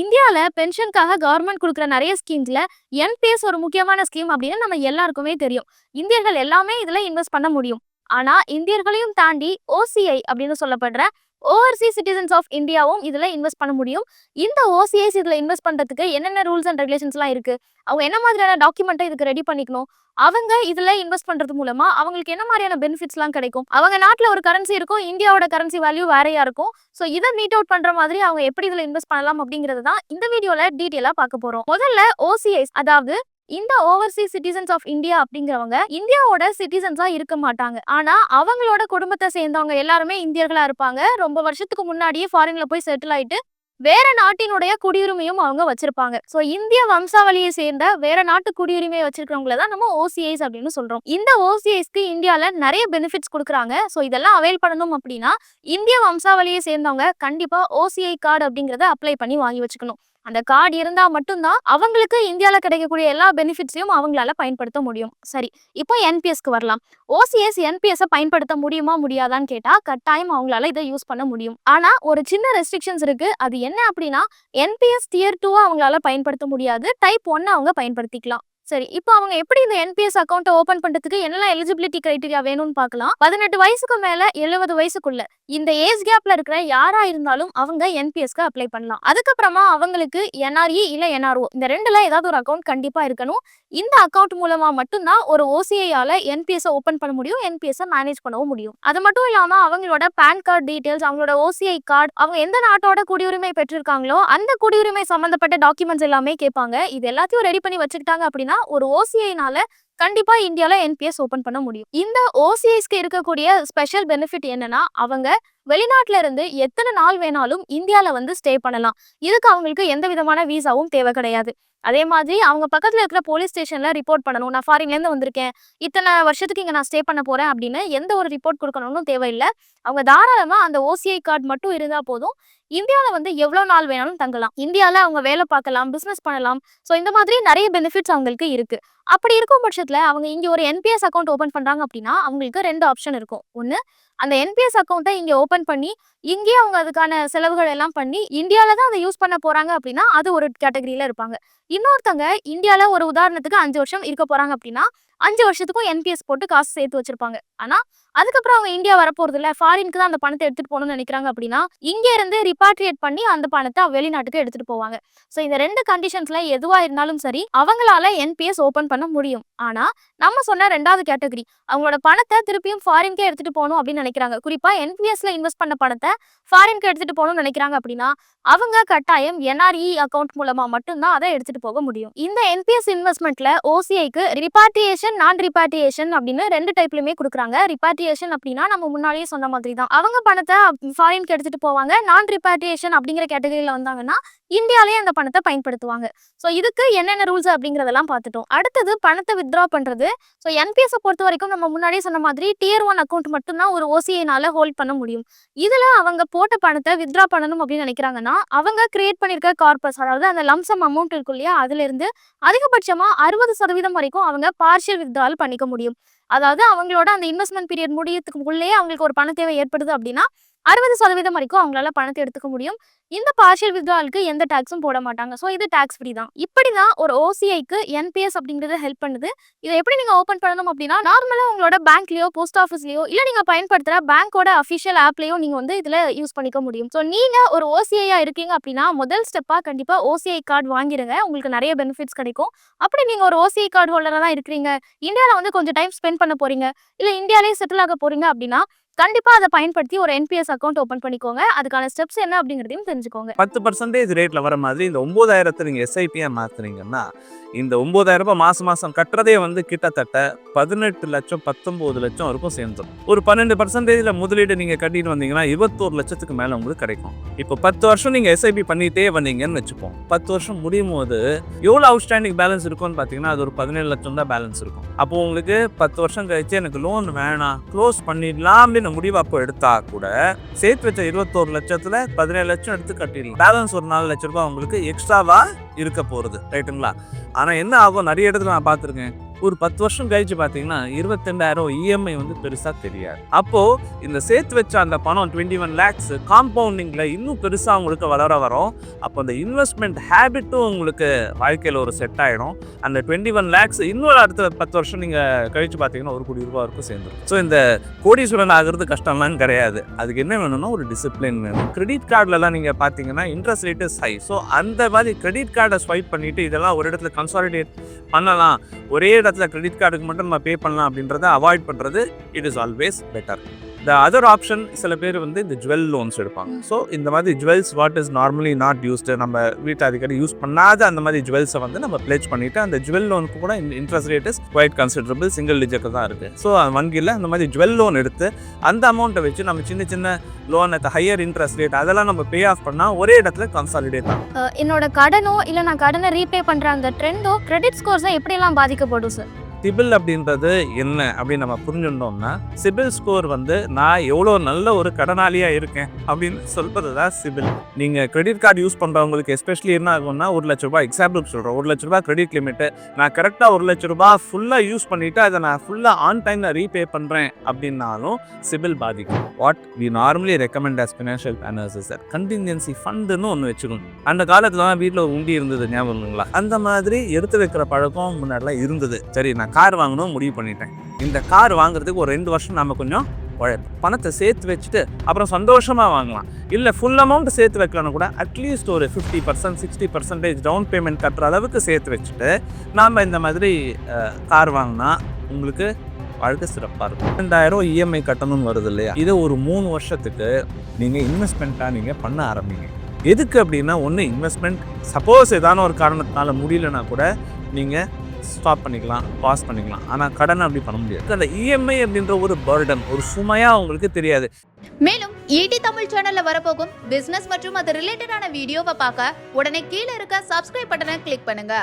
இந்தியால பென்ஷனுக்காக கவர்மெண்ட் கொடுக்குற நிறைய ஸ்கீம்ஸ்ல என்பிஎஸ் ஒரு முக்கியமான ஸ்கீம் அப்படின்னு நம்ம எல்லாருக்குமே தெரியும். இந்தியர்கள் எல்லாமே இதுல இன்வெஸ்ட் பண்ண முடியும். ஆனா இந்தியர்களையும் தாண்டி ஓசிஐ அப்படின்னு சொல்லப்படுற ஓவர்சி சிட்டிசன்ஸ் ஆஃப் இந்தியாவும் இதில் இன்வெஸ்ட் பண்ண முடியும். இந்த ஓசிஐஸ் இதில் இன்வெஸ்ட் பண்ணுறதுக்கு என்னென்ன ரூல்ஸ் அண்ட் ரெகுலேஷன்ஸ்லாம் இருக்குது அவங்க என்ன மாதிரியான டாக்குமெண்ட்டை இதுக்கு ரெடி பண்ணிக்கணும்? அவங்க இதில் இன்வெஸ்ட் பண்ணுறது மூலமா அவங்களுக்கு என்ன மாதிரியான பெனிஃபிட்ஸ்லாம் கிடைக்கும்? அவங்க நாட்டில் ஒரு கரன்சி இருக்கும். இந்தியாவோட கரன்சி வேல்யூ வேறையாக இருக்கும். ஸோ இதை மீட் அவுட் பண்ணுற மாதிரி அவங்க எப்படி இதில் இன்வெஸ்ட் பண்ணலாம் அப்படிங்கிறது தான் இந்த வீடியோவில் டீட்டெயிலாக பார்க்க போகிறோம் முதல்ல ஓசிஐஸ் அதாவது இந்த ஓவர்சீஸ் சிட்டிசன்ஸ் ஆஃப் இந்தியா அப்படிங்கிறவங்க இந்தியாவோட சிட்டிசன்ஸா இருக்க மாட்டாங்க. ஆனா அவங்களோட குடும்பத்தை சேர்ந்தவங்க எல்லாருமே இந்தியர்களா இருப்பாங்க. ரொம்ப வருஷத்துக்கு முன்னாடியே ஃபாரின்ல போய் செட்டில் ஆயிட்டு வேற நாட்டினுடைய குடியுரிமையும் அவங்க வச்சிருப்பாங்க. ஸோ இந்திய வம்சாவளியை சேர்ந்த வேற நாட்டு குடியுரிமையை வச்சிருக்கிறவங்கள தான் நம்ம ஓசிஐஸ் அப்படின்னு சொல்றோம். இந்த ஓசிஐஸ்க்கு இந்தியால நிறைய பெனிஃபிட்ஸ் கொடுக்குறாங்க ஸோ இதெல்லாம் அவைல் பண்ணணும் அப்படின்னா இந்திய வம்சாவளியை சேர்ந்தவங்க கண்டிப்பா ஓசிஐ கார்டு அப்படிங்கிறத அப்ளை பண்ணி வாங்கி வச்சுக்கணும். அந்த கார்டு இருந்தா மட்டும்தான் அவங்களுக்கு இந்தியால கிடைக்கக்கூடிய எல்லா பெனிஃபிட்ஸையும் அவங்களால பயன்படுத்த முடியும். சரி இப்போ என்பிஎஸ்க்கு வரலாம். ஓசிஎஸ் என்பிஎஸ் பயன்படுத்த முடியுமா? முடியாதான்னு கேட்டா கட்டாயம் அவங்களால இதை யூஸ் பண்ண முடியும். ஆனா ஒரு சின்ன ரெஸ்ட்ரிக்ஷன்ஸ் இருக்கு. அது என்ன அப்படின்னா என்பிஎஸ் டியர் டூ அவங்களால பயன்படுத்த முடியாது. டைப் ஒன்னு அவங்க பயன்படுத்திக்கலாம். சரி இப்போ அவங்க எப்படி இந்த என்பிஎஸ் அக்கௌண்ட் ஓப்பன் பண்றதுக்கு என்னெல்லாம் எலிஜிபிலிட்டி கிரைடீரியா வேணும்னு பார்க்கலாம். 18 வயசுக்கு மேல 70 வயசுக்குள்ள இந்த ஏஜ் கேப்ல இருக்கிற யாரா இருந்தாலும் அவங்க என்பிஎஸ்க்கு அப்ளை பண்ணலாம். அதுக்கப்புறமா அவங்களுக்கு என்ஆர்இ இல்ல என்ஆர்ஓ இந்த ரெண்டுல ஏதாவது ஒரு அக்கௌண்ட் கண்டிப்பா இருக்கணும். இந்த அக்கௌண்ட் மூலமா மட்டும்தான் ஒரு ஓசிஐயால என்பிஎஸ் ஓப்பன் பண்ண முடியும். என்பிஎஸ் மேனேஜ் பண்ணவும் முடியும். அது மட்டும் இல்லாம அவங்களோட பேன் கார்டு டீட்டெயில்ஸ், அவங்களோட ஓசிஐ கார்டு, அவங்க எந்த நாட்டோட குடியுரிமை பெற்றிருக்காங்களோ அந்த குடியுரிமை சம்பந்தப்பட்ட டாக்குமெண்ட்ஸ் எல்லாமே கேட்பாங்க. இது எல்லாத்தையும் ரெடி பண்ணி வச்சுக்கிட்டாங்க அப்படின்னா ஒரு ஓசிஐனால கண்டிப்பா இந்தியால என்பிஎஸ் ஓப்பன் பண்ண முடியும். இந்த ஓசிஐஸ்க்கு இருக்கக்கூடிய ஸ்பெஷல் பெனிஃபிட் என்னன்னா அவங்க வெளிநாட்டுல இருந்து எத்தனை நாள் வேணாலும் இந்தியால வந்து ஸ்டே பண்ணலாம். இதுக்கு அவங்களுக்கு எந்த விதமான விசாவும் தேவை கிடையாது. அதே மாதிரி அவங்க பக்கத்துல இருக்கிற போலீஸ் ஸ்டேஷன்ல ரிப்போர்ட் பண்ணணும். நான் ஃபாரின்ல இருந்து வந்திருக்கேன். இத்தனை வருஷத்துக்கு இங்க நான் ஸ்டே பண்ண போறேன் அப்படின்னு எந்த ஒரு ரிப்போர்ட் கொடுக்கணும்னு தேவையில்லை அவங்க தாராளமா அந்த ஓசிஐ கார்டு மட்டும் இருந்தா போதும். இந்தியால வந்து எவ்வளோ நாள் வேணாலும் தங்கலாம். இந்தியால அவங்க வேலை பார்க்கலாம், பிசினஸ் பண்ணலாம். ஸோ இந்த மாதிரி நிறைய பெனிஃபிட்ஸ் அவங்களுக்கு இருக்கு. அப்படி இருக்கும் பட்சத்துல அவங்க இங்க ஒரு என்பிஎஸ் அக்கவுண்ட் ஓப்பன் பண்றாங்க அப்படின்னா அவங்களுக்கு ரெண்டு ஆப்ஷன் இருக்கும். ஒன்று அந்த என்பிஎஸ் அக்கௌண்ட்டை இங்கே ஓப்பன் பண்ணி இங்கேயே அவங்க அதுக்கான செலவுகள் எல்லாம் பண்ணி இந்தியாவில் தான் அதை யூஸ் பண்ண போகிறாங்க அப்படின்னா அது ஒரு கேட்டகரியில் இருப்பாங்க. இன்னொருத்தங்க இந்தியாவில் ஒரு உதாரணத்துக்கு அஞ்சு வருஷம் இருக்க போகிறாங்க அப்படின்னா அஞ்சு வருஷத்துக்கும் என்பிஎஸ் போட்டு காசு சேர்த்து வச்சிருப்பாங்க. ஆனால் அதுக்கப்புறம் அவங்க இந்தியா வரப்போகிறது இல்லை ஃபாரினுக்கு தான் அந்த பணத்தை எடுத்துகிட்டு போகணும்னு நினைக்கிறாங்க அப்படின்னா இங்க இருந்து ரிபாட்ரியேட் பண்ணி அந்த பணத்தை வெளிநாட்டுக்கு எடுத்துகிட்டு போவாங்க. ஸோ இந்த ரெண்டு கண்டிஷன்ஸ்ல எதுவாக இருந்தாலும் சரி அவங்களால என்பிஎஸ் ஓப்பன் பண்ண முடியும். ஆனால் நம்ம சொன்ன ரெண்டாவது கேட்டகரி அவங்களோட பணத்தை திருப்பியும் ஃபாரின்க்கே எடுத்துகிட்டு போகணும் அப்படின்னு நினைக்கிறாங்க. குறிப்பா என்பிஎஸ்ல இன்வெஸ்ட் பண்ண பணத்தை ஃபாரின்க்கு எடுத்துட்டு போகணும்னு நினைக்கிறாங்க அப்படின்னா அவங்க கட்டாயம் என்ஆர்இ அக்கௌண்ட் மூலமா மட்டும்தான் அதை எடுத்துட்டு போக முடியும். இந்த என்பிஎஸ் இன்வெஸ்ட்மெண்ட்ல ஓசிஐக்கு ரிபாட்ரியேஷன், நான் ரிபாட்ரியேஷன் அப்படின்னு ரெண்டு டைப்லயுமே கொடுக்குறாங்க ரிபாட்ரியேஷன் அப்படின்னா நம்ம முன்னாடியே சொன்ன மாதிரி தான். அவங்க பணத்தை ஃபாரின்க்கு எடுத்துட்டு போவாங்க. நான் ரிபாட்ரியேஷன் அப்படிங்கிற கேட்டகரியில வந்தாங்கன்னா இந்தியாலயே அந்த பணத்தை பயன்படுத்துவாங்க. ஸோ இதுக்கு என்னென்ன ரூல்ஸ் அப்படிங்கிறதெல்லாம் பார்த்துட்டோம். அடுத்தது பணத்தை வித்ட்ரா பண்றது. ஸோ என்பிஎஸ்சை பொறுத்த வரைக்கும் நம்ம முன்னாடியே சொன்ன மாதிரி டியர் 1 அக்கவுண்ட் மட்டும் தான் ஒரு ஓசிஐனால ஹோல்ட் பண்ண முடியும். இதுல அவங்க போட்ட பணத்தை வித்ட்ரா பண்ணணும் அப்படின்னு நினைக்கிறாங்கன்னா அவங்க கிரியேட் பண்ணியிருக்க கார்பஸ் அதாவது அந்த லம்சம் அமௌண்ட் இருக்கும் இல்லையா அதுல இருந்து அதிகபட்சமா 60% வரைக்கும் அவங்க பார்ஷியல் வித்ரால் பண்ணிக்க முடியும். அதாவது அவங்களோட அந்த இன்வெஸ்ட்மெண்ட் பீரியட் முடியறதுக்கு உள்ளேயே அவங்களுக்கு ஒரு பண தேவை ஏற்படுது அப்படின்னா 60% வரைக்கும் அவங்களால பணத்தை எடுத்துக்க முடியும். இந்த பார்ஷியல் வித்ராலுக்கு எந்த டாக்ஸும் போட மாட்டாங்க. ஸோ இது டாக்ஸ் ஃப்ரீ தான். இப்படிதான் ஒரு ஓசிஐக்கு என்பிஎஸ் அப்படிங்கிறது ஹெல்ப் பண்ணுது. இதை எப்படி நீங்க ஓப்பன் பண்ணணும் அப்படின்னா நார்மலா உங்களோட பேங்க்லயோ, போஸ்ட் ஆஃபீஸ்லயோ இல்ல நீங்க பயன்படுத்துற பேங்கோட அஃபிஷியல் ஆப்லயோ நீங்க வந்து இதுல யூஸ் பண்ணிக்க முடியும். ஸோ நீங்க ஒரு ஓசிஐயா இருக்கீங்க அப்படின்னா முதல் ஸ்டெப்பா கண்டிப்பா ஓசிஐ கார்டு வாங்கிருங்க. உங்களுக்கு நிறைய பெனிஃபிட்ஸ் கிடைக்கும். அப்படி நீங்க ஒரு ஓசிஐ கார்டு ஹோல்டரா தான் இருக்கிறீங்க. இந்தியாவில் வந்து கொஞ்சம் டைம் ஸ்பெண்ட் பண்ண போறீங்க. இல்ல இந்தியாலேயே செட்டில் ஆக போறீங்க அப்படின்னா கண்டிப்பா அதை பயன்படுத்தி ஒரு என்பிஎஸ் அக்கௌண்ட் ஓப்பன் பண்ணிக்கோங்க. அதுக்கான ஸ்டெப்ஸ் என்ன அப்படிங்கிறதையும் தெரிஞ்சுக்கோங்க. 10% ரேட்ல வர மாதிரி இந்த 9000த்த நீங்க எஸ்ஐபியா மாத்துறீங்கன்னா இந்த 9000 மாசம் மாசம் கட்டுறதே வந்து கிட்டத்தட்ட 18 லட்சம் 19 லட்சம் வரைக்கும் சேர்ந்துடும் ஒரு பன்னெண்டு பர்சன்டேஜ்ல முதலீடு நீங்க கட்டிட்டு வந்தீங்கன்னா 21 லட்சத்துக்கு மேல உங்களுக்கு கிடைக்கும். இப்போ 10 வருஷம் நீங்க எஸ்ஐபி பண்ணிட்டே வந்தீங்கன்னு வச்சுப்போம். 10 வருஷம் முடியும் போது எவ்வளவு அவுட்ஸ்டாண்டிங் பேலன்ஸ் இருக்கும்னு பாத்தீங்கன்னா அது ஒரு 17 லட்சம் தான் பேலன்ஸ் இருக்கும். அப்போ உங்களுக்கு 10 வருஷம் கழிச்சு எனக்கு லோன் வேணாம் க்ளோஸ் பண்ணிடலாம் அப்படின்னு முடிவு அப்போ எடுத்தா கூட சேர்த்து வச்ச 21 லட்சத்துல 17 லட்சம் எடுத்து கட்டிடலாம். பேலன்ஸ் ஒரு நாலு லட்சம் ரூபாய் உங்களுக்கு எக்ஸ்ட்ராவா இருக்க போறது ரைட்டுங்களா? ஆனா என்ன ஆகும் நிறைய இடத்துல நான் பார்த்துருக்கேன் ஒரு பத்து வருஷம் கழிச்சு பார்த்தீங்கன்னா இருபத்தெண்டாயிரம் இஎம்ஐ வந்து பெருசாக தெரியாது. அப்போது இந்த சேர்த்து வச்ச அந்த பணம் டுவெண்ட்டி ஒன் லேக்ஸ் காம்பவுண்டிங்கில் இன்னும் பெருசாக உங்களுக்கு வளர வரும். அப்போ அந்த இன்வெஸ்ட்மெண்ட் ஹேபிட்டும் உங்களுக்கு வாழ்க்கையில் ஒரு செட் ஆகிடும் அந்த டுவெண்ட்டி ஒன் லேக்ஸ் இன்னொரு அடுத்த பத்து வருஷம் நீங்கள் கழிச்சு பார்த்தீங்கன்னா ஒரு கோடி ரூபா வரைக்கும் சேர்ந்துடும் ஸோ இந்த கோடீஸ்வரன் ஆகிறது கஷ்டம்லாம் கிடையாது. அதுக்கு என்ன வேணும்னா ஒரு டிசிப்ளின் வேணும். கிரெடிட் கார்டிலலாம் நீங்கள் பார்த்தீங்கன்னா interest rate is high so அந்த மாதிரி கிரெடிட் கார்டை ஸ்வைப் பண்ணிவிட்டு இதெல்லாம் ஒரு இடத்துல கன்சாலிடேட் பண்ணலாம். ஒரே இடத்துல கிரெடிட் கார்டுக்கு மட்டும் நம்ம பே பண்ணலாம் அப்படின்றத அவாய்ட் பண்ணுறது it is always better the other option சில பேர் வந்து இந்த ஜுவல் லோன்ஸ் எடுப்பாங்க. ஸோ இந்த மாதிரி jewels what is normally not used நம்ம வீட்டில் அடிக்கடி யூஸ் பண்ணாத அந்த மாதிரி ஜுவல்ஸை வந்து நம்ம பிளேஜ் பண்ணிவிட்டு அந்த ஜுவல் லோனுக்கு கூட interest rate is quite considerable single digit தான் இருக்குது ஸோ வங்கியில் அந்த மாதிரி ஜுவல் லோன் எடுத்து அந்த அமௌண்ட்டை வச்சு நம்ம சின்ன சின்ன loan at higher interest rate அதெல்லாம் நம்ம பே ஆஃப் பண்ணால் ஒரே இடத்துல கன்சாலிடேட் ஆகும். என்னோட கடனோ இல்லை நான் கடனை ரீபே பண்ணுற அந்த ட்ரெண்டோ கிரெடிட் ஸ்கோர்ஸை எப்படியெல்லாம் பாதிக்கப்படும் சார் சிபில் அப்படின்றது என்ன அப்படின்னு நம்ம புரிஞ்சுட்டோம்னா சிபில் ஸ்கோர் வந்து நான் எவ்வளோ நல்ல ஒரு கடனாளியாக இருக்கேன் அப்படின்னு சொல்கிறது தான் சிபில். நீங்கள் கிரெடிட் கார்டு யூஸ் பண்ணுறவங்களுக்கு எஸ்பெஷலி என்ன ஆகும்னா ஒரு லட்ச ரூபாய் எக்ஸாம்பிள் சொல்கிறேன் ஒரு லட்ச ரூபாய் கிரெடிட் லிமிட்டு நான் கரெக்டாக ஒரு லட்ச ரூபாய் ஃபுல்லாக யூஸ் பண்ணிவிட்டு அதை நான் ஃபுல்லாக ஆன் டைமில் ரீபே பண்ணுறேன் அப்படின்னாலும் சிபில் பாதிக்கும். What we normally recommend as financial planners sir contingency ஃபண்டுன்னு ஒன்று வச்சுக்கணும். அந்த காலத்துலலாம் வீட்டில் உண்டி இருந்தது ஞாபகம் இல்லைங்களா அந்த மாதிரி எடுத்து வைக்கிற பழக்கம் முன்னாடிலாம் இருந்தது. சரி நான் கார் வாங்கணும் முடிவு பண்ணிட்டேன். இந்த கார் வாங்குறதுக்கு ஒரு ரெண்டு வருஷம் நம்ம கொஞ்சம் உழைப்போம். பணத்தை சேர்த்து வச்சுட்டு அப்புறம் சந்தோஷமாக வாங்கலாம். இல்லை ஃபுல் அமௌண்ட் சேர்த்து வைக்கலன்னா கூட அட்லீஸ்ட் ஒரு fifty percent sixty percentage down payment கட்டுற அளவுக்கு சேர்த்து வச்சுட்டு நாம் இந்த மாதிரி கார் வாங்கினா உங்களுக்கு வாழ்க்கை சிறப்பாக இருக்கும். ரெண்டாயிரம் இஎம்ஐ கட்டணும்னு வருது இல்லையா? இதை ஒரு மூணு வருஷத்துக்கு நீங்கள் இன்வெஸ்ட்மெண்ட்டாக நீங்கள் பண்ண ஆரம்பிங்க. எதுக்கு அப்படின்னா ஒன்று இன்வெஸ்ட்மெண்ட் சப்போஸ் ஏதான ஒரு காரணத்தினால முடியலன்னா கூட நீங்கள் ஸ்டாப் பண்ணிக்கலாம் பாஸ் பண்ணிக்கலாம். ஆனால் கடன் அப்படி பண்ண முடியாது. அந்த இஎம்ஐ அப்படின்ற ஒரு பர்டன் ஒரு சுமையாக அவங்களுக்கு தெரியாது. மேலும் ஈடி தமிழ் சேனல்ல வரப்போகும் பிசினஸ் மற்றும் அது ரிலேட்டடான வீடியோவை பார்க்க உடனே கீழே இருக்க சப்ஸ்கிரைப் பட்டனை கிளிக் பண்ணுங்க.